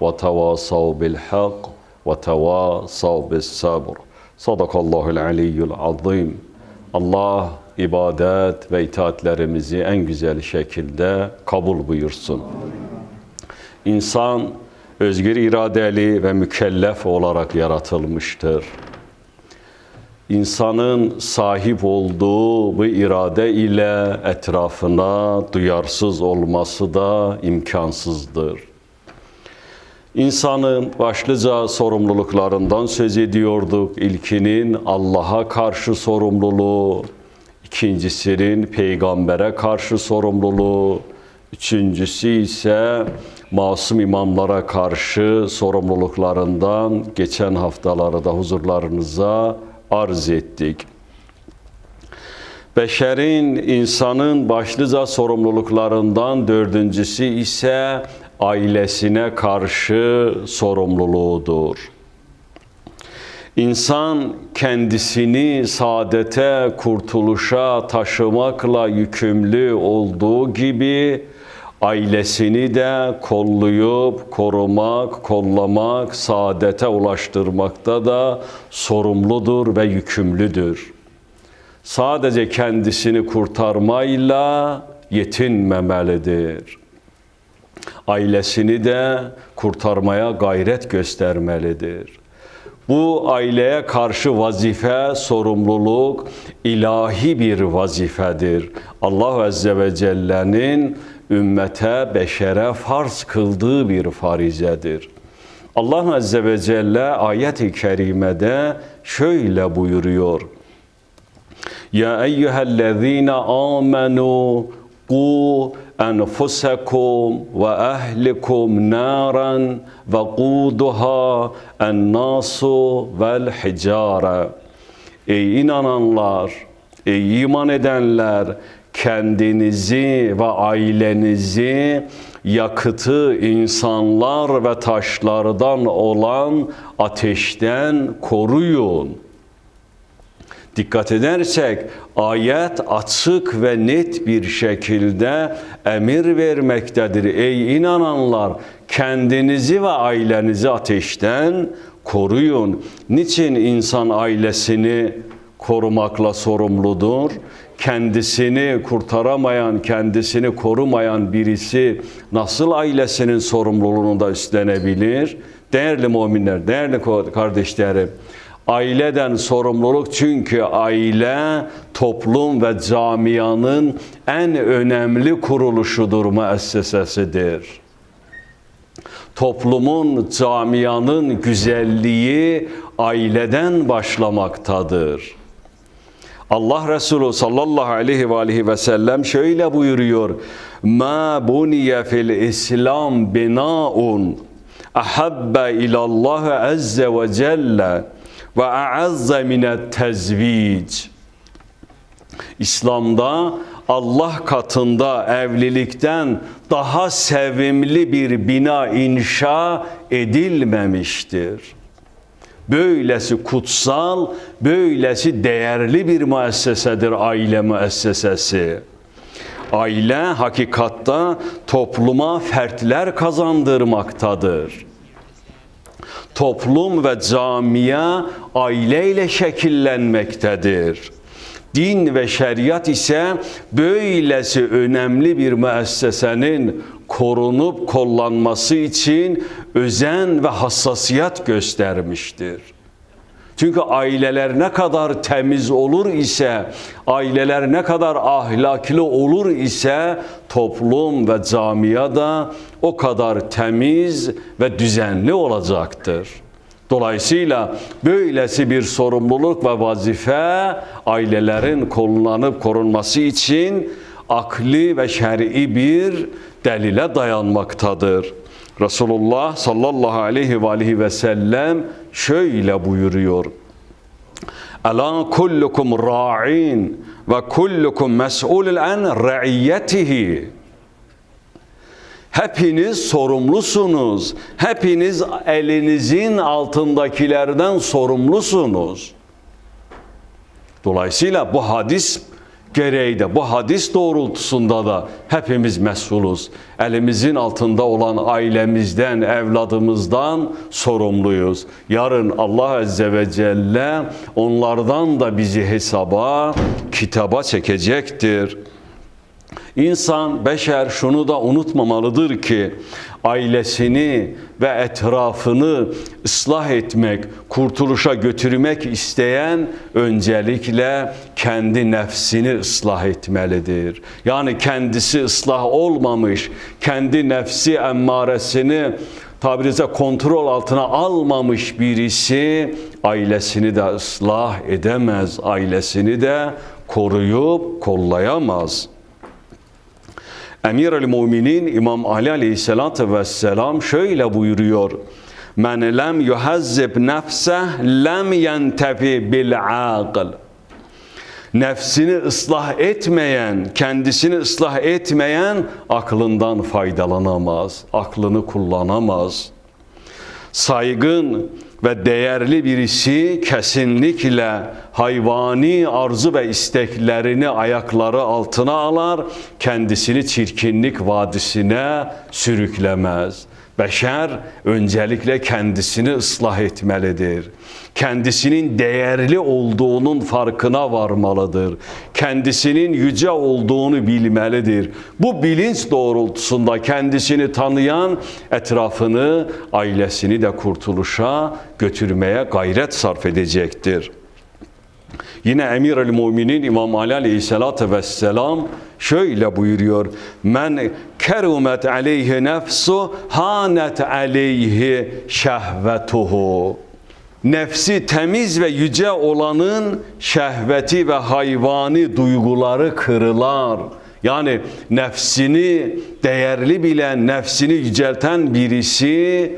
وتواصوا بالحق وتواصوا بالصبر صدق الله العلي العظيم Allah ibadet ve itaatlerimizi en güzel şekilde kabul buyursun. İnsan özgür iradeli ve mükellef olarak yaratılmıştır. İnsanın sahip olduğu bu irade ile etrafına duyarsız olması da imkansızdır. İnsanın başlıca sorumluluklarından söz ediyorduk. İlkinin Allah'a karşı sorumluluğu, ikincisinin peygambere karşı sorumluluğu, üçüncüsü ise masum imamlara karşı sorumluluklarından geçen haftalarda huzurlarınıza arz ettik. Beşerin, insanın başlıca sorumluluklarından dördüncüsü ise ailesine karşı sorumluluğudur. İnsan kendisini saadete, kurtuluşa taşımakla yükümlü olduğu gibi ailesini de kolluyup korumak, kollamak, saadete ulaştırmakta da sorumludur ve yükümlüdür. Sadece kendisini kurtarmayla yetinmemelidir Ailesini de kurtarmaya gayret göstermelidir. Bu aileye karşı vazife, sorumluluk ilahi bir vazifedir. Allah Azze ve Celle'nin ümmete, beşere farz kıldığı bir farizedir. Allah Azze ve Celle ayet-i kerimede şöyle buyuruyor. Ya eyyühellezine amenu ku أنفسكم وأهلكم نارا وقودها الناس والحجارة Ey inananlar, ey iman edenler, kendinizi ve ailenizi yakıtı insanlar ve taşlardan olan ateşten koruyun.'' Dikkat edersek ayet açık ve net bir şekilde emir vermektedir. Ey inananlar kendinizi ve ailenizi ateşten koruyun. Niçin insan ailesini korumakla sorumludur? Kendisini kurtaramayan, kendisini korumayan birisi nasıl ailesinin sorumluluğunu da üstlenebilir? Değerli müminler, değerli kardeşlerim, Aileden sorumluluk çünkü aile toplum ve camianın en önemli kuruluşudur, müessesesidir. Toplumun, camianın güzelliği aileden başlamaktadır. Allah Resulü sallallahu aleyhi ve aleyhi ve sellem şöyle buyuruyor. Ma buniye fil İslam binaun ahabbe ilallah azze ve celle ve a'azze minet tezvic. İslam'da Allah katında evlilikten daha sevimli bir bina inşa edilmemiştir. Böylesi kutsal, böylesi değerli bir müessesedir aile müessesesi. Aile hakikatta topluma fertler kazandırmaktadır toplum ve camia aileyle şekillenmektedir. Din ve şeriat ise böylesi önemli bir müessesenin korunup kollanması için özen ve hassasiyet göstermiştir. Çünkü aileler ne kadar temiz olur ise, aileler ne kadar ahlaklı olur ise toplum ve camia da o kadar temiz ve düzenli olacaktır. Dolayısıyla böylesi bir sorumluluk ve vazife ailelerin kullanıp korunması için akli ve şer'i bir delile dayanmaktadır. Resulullah sallallahu aleyhi ve aleyhi ve sellem şöyle buyuruyor. Ela kullukum ra'in ve kullukum mes'ulun an ra'iyyetihi. Hepiniz sorumlusunuz. Hepiniz elinizin altındakilerden sorumlusunuz. Dolayısıyla bu hadis gereği de bu hadis doğrultusunda da hepimiz mesuluz. Elimizin altında olan ailemizden, evladımızdan sorumluyuz. Yarın Allah Azze ve Celle onlardan da bizi hesaba, kitaba çekecektir. İnsan, beşer şunu da unutmamalıdır ki ailesini ve etrafını ıslah etmek, kurtuluşa götürmek isteyen öncelikle kendi nefsini ıslah etmelidir. Yani kendisi ıslah olmamış, kendi nefsi emmaresini tabirize kontrol altına almamış birisi ailesini de ıslah edemez, ailesini de koruyup kollayamaz.'' Emir el Müminin İmam Ali Aleyhisselatü Vesselam şöyle buyuruyor. Men lem yuhazzib nefse lem yentefi bil aql. Nefsini ıslah etmeyen, kendisini ıslah etmeyen aklından faydalanamaz, aklını kullanamaz. Saygın, ve değerli birisi kesinlikle hayvani arzu ve isteklerini ayakları altına alar, kendisini çirkinlik vadisine sürüklemez. Beşer öncelikle kendisini ıslah etmelidir. Kendisinin değerli olduğunun farkına varmalıdır. Kendisinin yüce olduğunu bilmelidir. Bu bilinç doğrultusunda kendisini tanıyan etrafını, ailesini de kurtuluşa götürmeye gayret sarf edecektir. Yine Emir el Müminin İmam Ali Aleyhisselatü Vesselam şöyle buyuruyor. Men kerumet aleyhi nefsu hanet aleyhi şehvetuhu. Nefsi temiz ve yüce olanın şehveti ve hayvani duyguları kırılar. Yani nefsini değerli bilen, nefsini yücelten birisi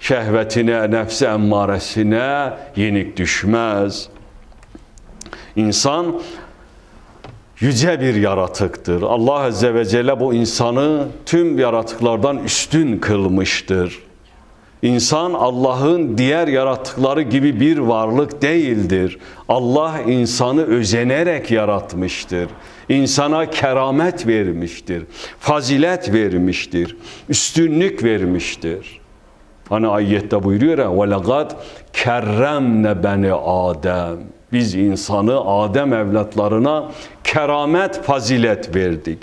şehvetine, nefsi emmaresine yenik düşmez. İnsan yüce bir yaratıktır. Allah Azze ve Celle bu insanı tüm yaratıklardan üstün kılmıştır. İnsan Allah'ın diğer yaratıkları gibi bir varlık değildir. Allah insanı özenerek yaratmıştır. İnsana keramet vermiştir. Fazilet vermiştir. Üstünlük vermiştir. Hani ayette buyuruyor ya وَلَقَدْ kerremne beni Adem. biz insanı Adem evlatlarına keramet fazilet verdik.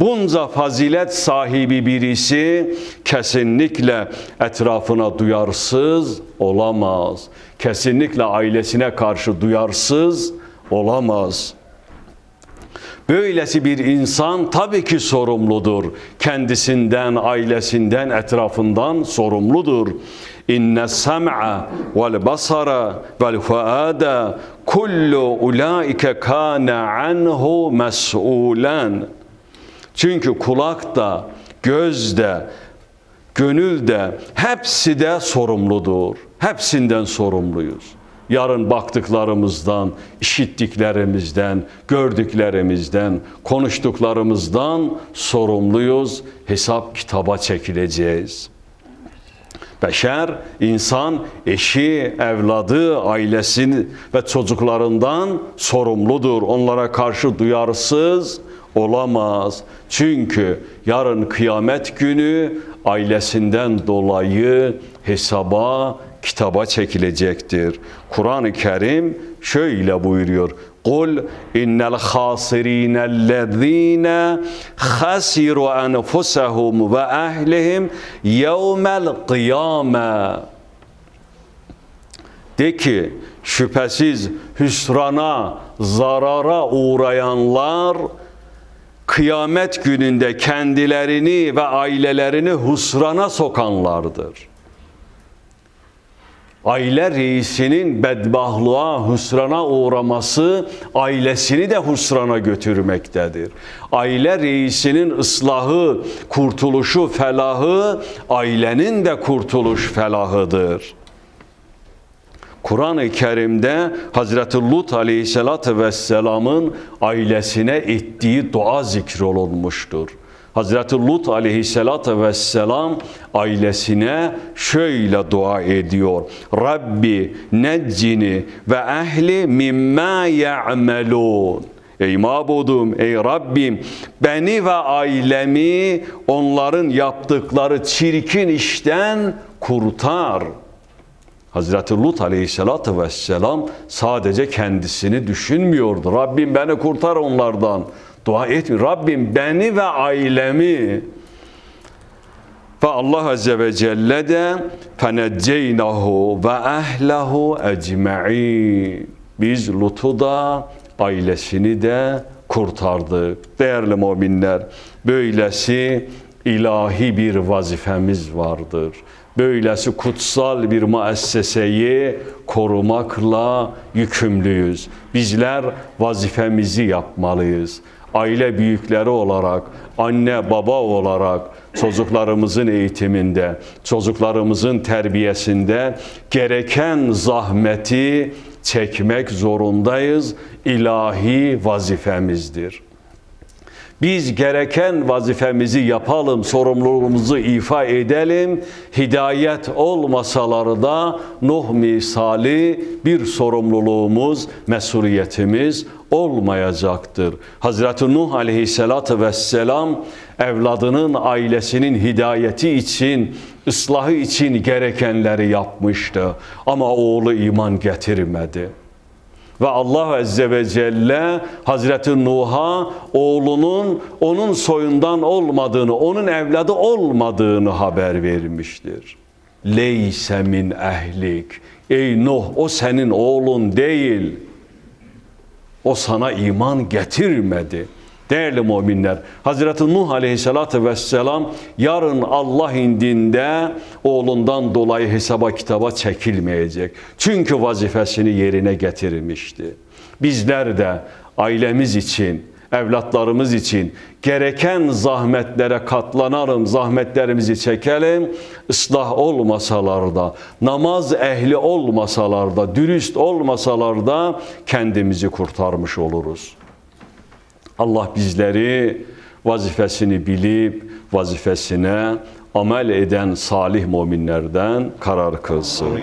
Bunca fazilet sahibi birisi kesinlikle etrafına duyarsız olamaz. Kesinlikle ailesine karşı duyarsız olamaz. Böylesi bir insan tabii ki sorumludur. Kendisinden, ailesinden, etrafından sorumludur. İnne sem'a vel basara vel fuada kullu ulaike kana anhu mes'ulen. Çünkü kulak da, göz de, gönül de hepsi de sorumludur. Hepsinden sorumluyuz. Yarın baktıklarımızdan, işittiklerimizden, gördüklerimizden, konuştuklarımızdan sorumluyuz. Hesap kitaba çekileceğiz. Beşer, insan eşi, evladı, ailesini ve çocuklarından sorumludur. Onlara karşı duyarsız olamaz. Çünkü yarın kıyamet günü ailesinden dolayı hesaba, kitaba çekilecektir. Kur'an-ı Kerim şöyle buyuruyor. Kul innel khasirinellezine khasiru enfusahum ve ehlihim yevmel kıyame. De ki Şüphesiz hüsrana, zarara uğrayanlar kıyamet gününde kendilerini ve ailelerini husrana sokanlardır. Aile reisinin bedbahtlığa, husrana uğraması ailesini de husrana götürmektedir. Aile reisinin ıslahı, kurtuluşu, felahı ailenin de kurtuluş felahıdır. Kur'an-ı Kerim'de Hazreti Lut Aleyhisselatü Vesselam'ın ailesine ettiği dua zikrolunmuştur. Hazreti Lut Aleyhisselatü Vesselam ailesine şöyle dua ediyor. Rabbi neccini ve ehli mimma ya'melun. Ey mabudum, ey Rabbim beni ve ailemi onların yaptıkları çirkin işten kurtar.'' Hazreti Lut aleyhissalatü vesselam sadece kendisini düşünmüyordu. Rabbim beni kurtar onlardan. Dua etmiyor. Rabbim beni ve ailemi ve Allah Azze ve Celle de ve ehlehu ecma'in. Biz Lut'u da ailesini de kurtardık. Değerli müminler, böylesi ilahi bir vazifemiz vardır. Böylesi kutsal bir müesseseyi korumakla yükümlüyüz. Bizler vazifemizi yapmalıyız. Aile büyükleri olarak, anne baba olarak çocuklarımızın eğitiminde, çocuklarımızın terbiyesinde gereken zahmeti çekmek zorundayız. İlahi vazifemizdir. Biz gereken vazifemizi yapalım, sorumluluğumuzu ifa edelim. Hidayet olmasaları da Nuh misali bir sorumluluğumuz, mesuliyetimiz olmayacaktır. Hazreti Nuh aleyhissalatü vesselam evladının ailesinin hidayeti için, ıslahı için gerekenleri yapmıştı. Ama oğlu iman getirmedi. Ve Allah Azze ve Celle Hazreti Nuh'a oğlunun onun soyundan olmadığını, onun evladı olmadığını haber vermiştir. Leyse min ehlik. Ey Nuh o senin oğlun değil. O sana iman getirmedi. Değerli müminler, Hazreti Nuh Aleyhisselatü Vesselam yarın Allah indinde oğlundan dolayı hesaba kitaba çekilmeyecek. Çünkü vazifesini yerine getirmişti. Bizler de ailemiz için, evlatlarımız için gereken zahmetlere katlanalım, zahmetlerimizi çekelim. Islah olmasalar da, namaz ehli olmasalar da, dürüst olmasalar da kendimizi kurtarmış oluruz. Allah bizleri vazifesini bilip vazifesine amel eden salih müminlerden karar kılsın.